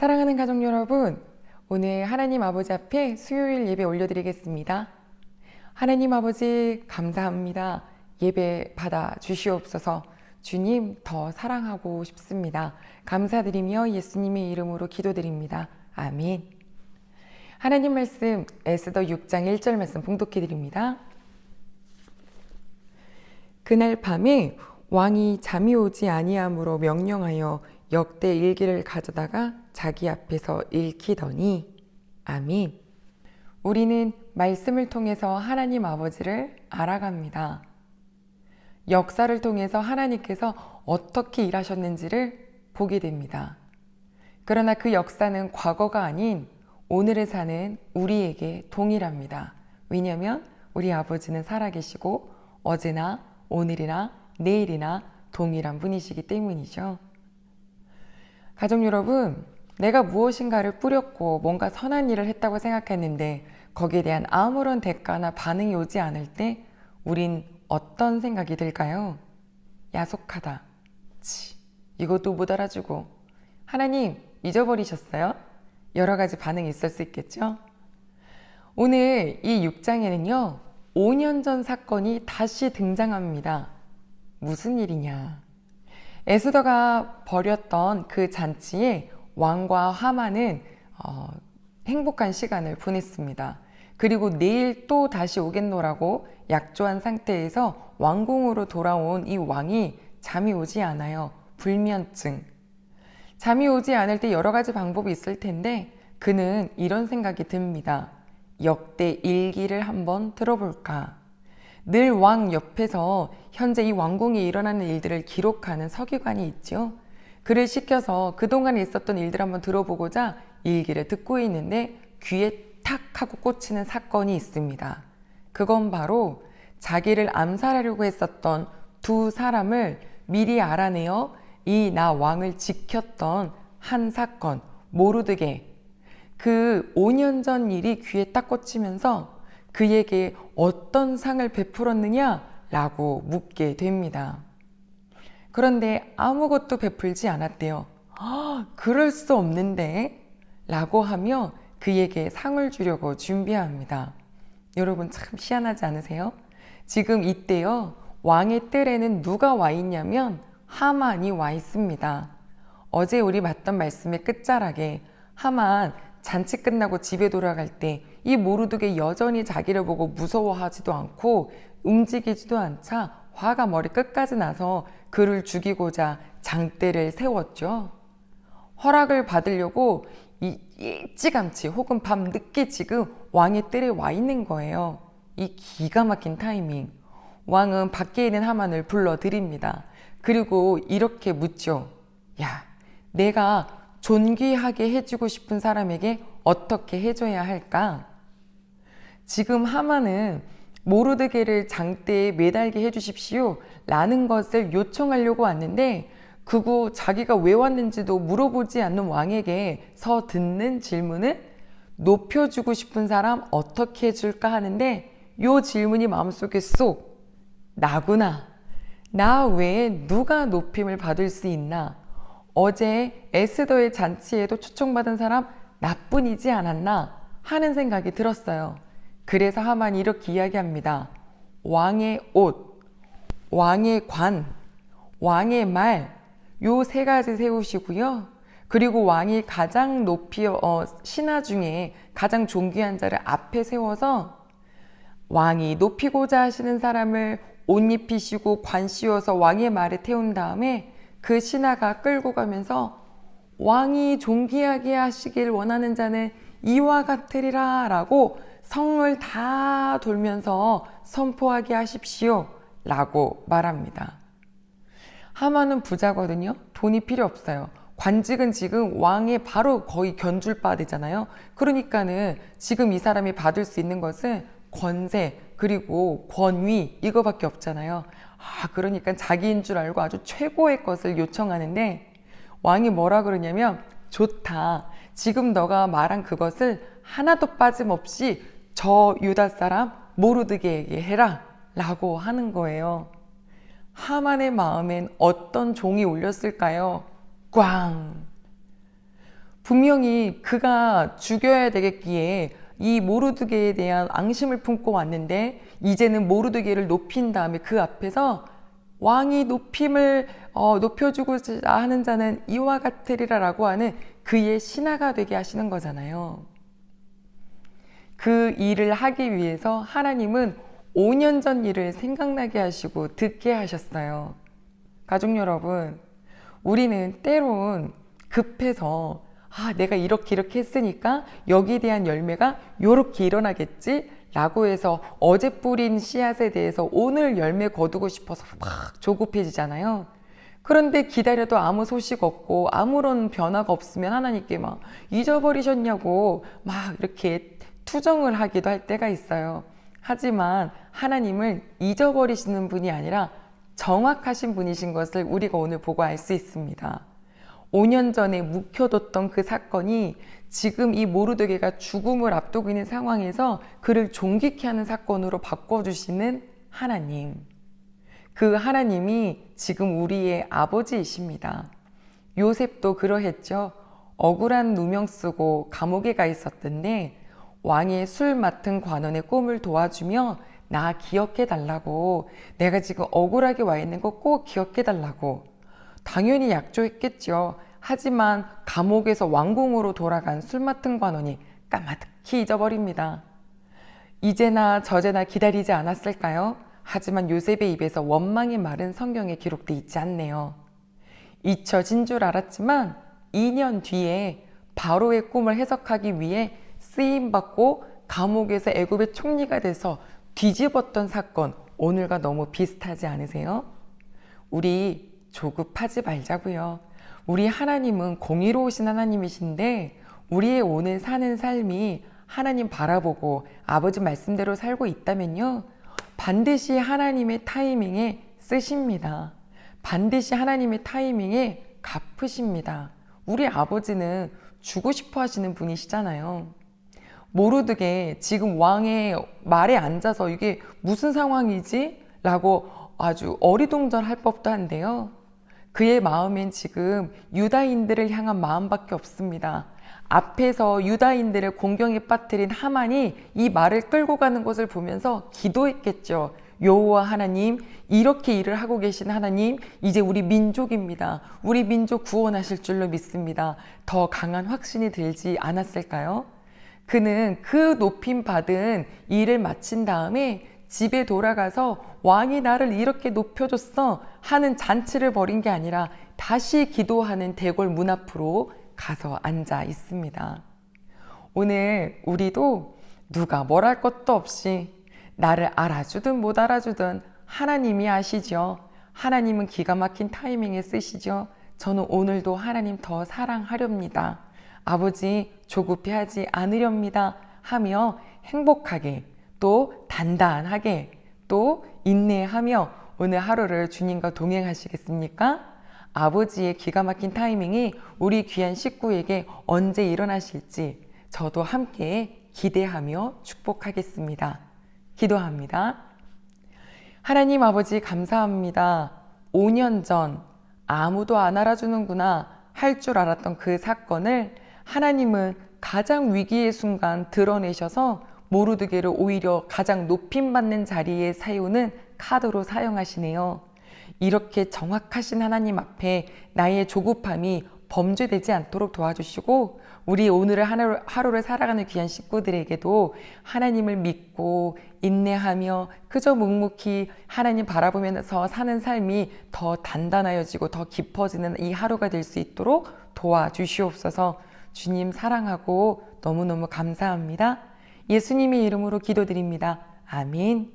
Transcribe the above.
사랑하는 가족 여러분, 오늘 하나님 아버지 앞에 수요일 예배 올려드리겠습니다. 하나님 아버지, 감사합니다. 예배 받아 주시옵소서. 주님, 더 사랑하고 싶습니다. 감사드리며 예수님의 이름으로 기도드립니다. 아멘. 하나님 말씀, 에스더 6장 1절 말씀 봉독해 드립니다. 그날 밤에 왕이 잠이 오지 아니함으로 명령하여 역대 일기를 가져다가 자기 앞에서 읽히더니 아멘. 우리는 말씀을 통해서 하나님 아버지를 알아갑니다. 역사를 통해서 하나님께서 어떻게 일하셨는지를 보게 됩니다. 그러나 그 역사는 과거가 아닌 오늘을 사는 우리에게 동일합니다. 왜냐하면 우리 아버지는 살아계시고 어제나 오늘이나 내일이나 동일한 분이시기 때문이죠. 가족 여러분, 내가 무엇인가를 뿌렸고 뭔가 선한 일을 했다고 생각했는데 거기에 대한 아무런 대가나 반응이 오지 않을 때 우린 어떤 생각이 들까요? 야속하다. 치, 이것도 못 알아주고. 하나님, 잊어버리셨어요? 여러 가지 반응이 있을 수 있겠죠? 오늘 이 6장에는요, 5년 전 사건이 다시 등장합니다. 무슨 일이냐? 에스더가 벌였던 그 잔치에 왕과 하만은 어, 행복한 시간을 보냈습니다. 그리고 내일 또 다시 오겠노라고 약조한 상태에서 왕궁으로 돌아온 이 왕이 잠이 오지 않아요. 불면증. 잠이 오지 않을 때 여러 가지 방법이 있을 텐데 그는 이런 생각이 듭니다. 역대 일기를 한번 들어볼까? 늘 왕 옆에서 현재 이 왕궁에 일어나는 일들을 기록하는 서기관이 있죠. 그를 시켜서 그동안 있었던 일들 한번 들어보고자 일기를 듣고 있는데 귀에 탁 하고 꽂히는 사건이 있습니다. 그건 바로 자기를 암살하려고 했었던 두 사람을 미리 알아내어 이 나 왕을 지켰던 한 사건, 모르드게. 그 5년 전 일이 귀에 딱 꽂히면서 그에게 어떤 상을 베풀었느냐라고 묻게 됩니다. 그런데 아무것도 베풀지 않았대요. 아, 그럴 수 없는데? 라고 하며 그에게 상을 주려고 준비합니다. 여러분 참 희한하지 않으세요? 지금 이때요, 왕의 뜰에는 누가 와 있냐면 하만이 와 있습니다. 어제 우리 봤던 말씀의 끝자락에 하만 잔치 끝나고 집에 돌아갈 때 이 모르드게 여전히 자기를 보고 무서워하지도 않고 움직이지도 않자 화가 머리 끝까지 나서 그를 죽이고자 장대를 세웠죠. 허락을 받으려고 이 일찌감치 혹은 밤 늦게 지금 왕의 뜰에 와 있는 거예요. 이 기가 막힌 타이밍. 왕은 밖에 있는 하만을 불러드립니다. 그리고 이렇게 묻죠. 야, 내가 존귀하게 해주고 싶은 사람에게 어떻게 해줘야 할까? 지금 하만은 모르드게를 장대에 매달게 해주십시오. 라는 것을 요청하려고 왔는데, 그고 자기가 왜 왔는지도 물어보지 않는 왕에게 서 듣는 질문은 높여주고 싶은 사람 어떻게 해줄까 하는데, 요 질문이 마음속에 쏙, 나구나. 나 외에 누가 높임을 받을 수 있나? 어제 에스더의 잔치에도 초청받은 사람 나뿐이지 않았나? 하는 생각이 들었어요. 그래서 하만이 이렇게 이야기합니다. 왕의 옷, 왕의 관, 왕의 말, 요 세 가지 세우시고요. 그리고 왕이 가장 높이, 어, 신하 중에 가장 존귀한 자를 앞에 세워서 왕이 높이고자 하시는 사람을 옷 입히시고 관 씌워서 왕의 말에 태운 다음에 그 신하가 끌고 가면서 왕이 존귀하게 하시길 원하는 자는 이와 같으리라 라고 성을 다 돌면서 선포하게 하십시오. 라고 말합니다. 하만은 부자거든요. 돈이 필요 없어요. 관직은 지금 왕의 바로 거의 견줄 바 되잖아요. 그러니까는 지금 이 사람이 받을 수 있는 것은 권세, 그리고 권위, 이거밖에 없잖아요. 아, 그러니까 자기인 줄 알고 아주 최고의 것을 요청하는데 왕이 뭐라 그러냐면 좋다. 지금 너가 말한 그것을 하나도 빠짐없이 저 유다 사람 모르드게에게 해라 라고 하는 거예요. 하만의 마음엔 어떤 종이 울렸을까요? 꽝! 분명히 그가 죽여야 되겠기에 이 모르드게에 대한 앙심을 품고 왔는데 이제는 모르드게를 높인 다음에 그 앞에서 왕이 높임을 어, 높여주고자 하는 자는 이와 같으리라라고 하는 그의 신하가 되게 하시는 거잖아요. 그 일을 하기 위해서 하나님은 5년 전 일을 생각나게 하시고 듣게 하셨어요. 가족 여러분, 우리는 때론 급해서 아, 내가 이렇게 이렇게 했으니까 여기에 대한 열매가 이렇게 일어나겠지? 라고 해서 어제 뿌린 씨앗에 대해서 오늘 열매 거두고 싶어서 막 조급해지잖아요. 그런데 기다려도 아무 소식 없고 아무런 변화가 없으면 하나님께 막 잊어버리셨냐고 막 이렇게 투정을 하기도 할 때가 있어요. 하지만 하나님을 잊어버리시는 분이 아니라 정확하신 분이신 것을 우리가 오늘 보고 알 수 있습니다. 5년 전에 묵혀뒀던 그 사건이 지금 이 모르드게가 죽음을 앞두고 있는 상황에서 그를 존귀케 하는 사건으로 바꿔주시는 하나님. 그 하나님이 지금 우리의 아버지이십니다. 요셉도 그러했죠. 억울한 누명 쓰고 감옥에 가 있었던데 왕의 술 맡은 관원의 꿈을 도와주며 나 기억해 달라고 내가 지금 억울하게 와 있는 거 꼭 기억해 달라고 당연히 약조했겠죠. 하지만 감옥에서 왕궁으로 돌아간 술 맡은 관원이 까마득히 잊어버립니다. 이제나 저제나 기다리지 않았을까요? 하지만 요셉의 입에서 원망의 말은 성경에 기록돼 있지 않네요. 잊혀진 줄 알았지만 2년 뒤에 바로의 꿈을 해석하기 위해 쓰임 받고 감옥에서 애굽의 총리가 돼서 뒤집었던 사건 오늘과 너무 비슷하지 않으세요? 우리 조급하지 말자고요. 우리 하나님은 공의로우신 하나님이신데 우리의 오늘 사는 삶이 하나님 바라보고 아버지 말씀대로 살고 있다면요. 반드시 하나님의 타이밍에 쓰십니다. 반드시 하나님의 타이밍에 갚으십니다. 우리 아버지는 주고 싶어 하시는 분이시잖아요. 모르드게 지금 왕의 말에 앉아서 이게 무슨 상황이지? 라고 아주 어리동절할 법도 한데요. 그의 마음엔 지금 유다인들을 향한 마음밖에 없습니다. 앞에서 유다인들을 공경에 빠뜨린 하만이 이 말을 끌고 가는 것을 보면서 기도했겠죠. 여호와 하나님, 이렇게 일을 하고 계신 하나님, 이제 우리 민족입니다. 우리 민족 구원하실 줄로 믿습니다. 더 강한 확신이 들지 않았을까요? 그는 그 높임 받은 일을 마친 다음에 집에 돌아가서 왕이 나를 이렇게 높여줬어 하는 잔치를 벌인 게 아니라 다시 기도하는 대궐 문 앞으로 가서 앉아 있습니다. 오늘 우리도 누가 뭘 할 것도 없이 나를 알아주든 못 알아주든 하나님이 아시죠. 하나님은 기가 막힌 타이밍에 쓰시죠. 저는 오늘도 하나님 더 사랑하렵니다. 아버지 조급해 하지 않으렵니다. 하며 행복하게 또 단단하게 또 인내하며 오늘 하루를 주님과 동행하시겠습니까? 아버지의 기가 막힌 타이밍이 우리 귀한 식구에게 언제 일어나실지 저도 함께 기대하며 축복하겠습니다. 기도합니다. 하나님 아버지 감사합니다. 5년 전 아무도 안 알아주는구나 할 줄 알았던 그 사건을 하나님은 가장 위기의 순간 드러내셔서 모르드게를 오히려 가장 높임받는 자리에 세우는 카드로 사용하시네요. 이렇게 정확하신 하나님 앞에 나의 조급함이 범죄되지 않도록 도와주시고 우리 오늘의 하루, 하루를 살아가는 귀한 식구들에게도 하나님을 믿고 인내하며 그저 묵묵히 하나님 바라보면서 사는 삶이 더 단단하여지고 더 깊어지는 이 하루가 될 수 있도록 도와주시옵소서 주님 사랑하고 너무너무 감사합니다. 예수님의 이름으로 기도드립니다. 아멘.